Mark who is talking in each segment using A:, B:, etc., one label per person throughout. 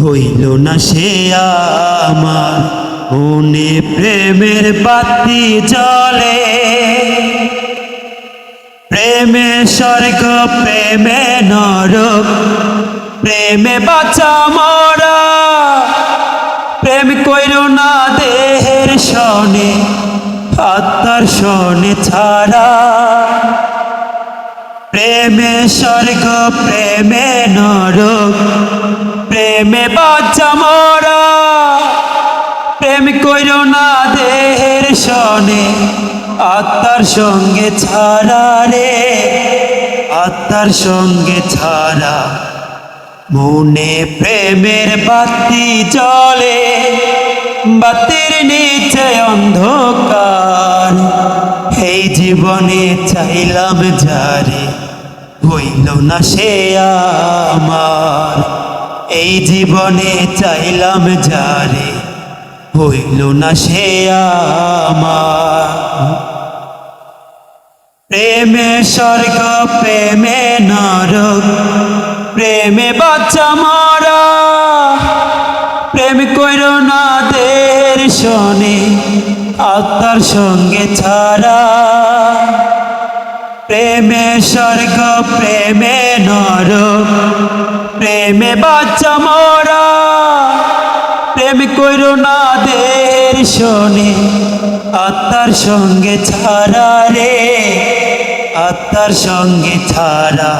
A: হইল না সে আমার। মনে প্রেমের বাতি জলে প্রেমে স্বর্গ, প্রেমে নরক। প্রেমে বাঁচা মরা। প্রেম কইর না দেহের সনে আত্মার সনে ছাড়া। প্রেমে স্বর্গ, প্রেমে নরক। প্রেমে বাচ্চা মরা। প্রেম কইর না দেহের সনে, আত্মার সঙ্গে ছাড়া রে। আত্মার সঙ্গে ছাড়া মনে প্রেমের বাতি জলে বাতির নিচে অন্ধকার, এই জীবনে চাইলাম যারে, হইল না সে আমার। এই জীবনে চাইলাম যারে হইল না সে প্রেমে স্বর্গ, প্রেমে নরক, প্রেমে বাচ্চা মারা। প্রেম কইর না দের শোনে, আত্মার সঙ্গে ছাড়া। প্রেমে স্বর্গ, প্রেমে নরক প্রেমে বাচ্চা মরা, প্রেম কইর না দের শোনে, আত্মার সঙ্গে ছাড়া রে, আত্মার সঙ্গে ছাড়া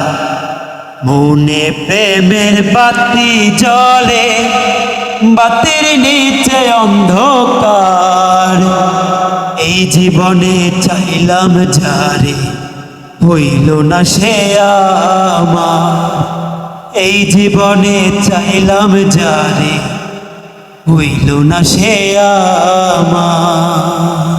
A: মনে প্রেমের বাতি জলে বাতির নিচে অন্ধকার। এই জীবনে চাইলাম যারে, হইল না সে আমার। এই জীবনে চাইলাম যারে হইল না সে আমার।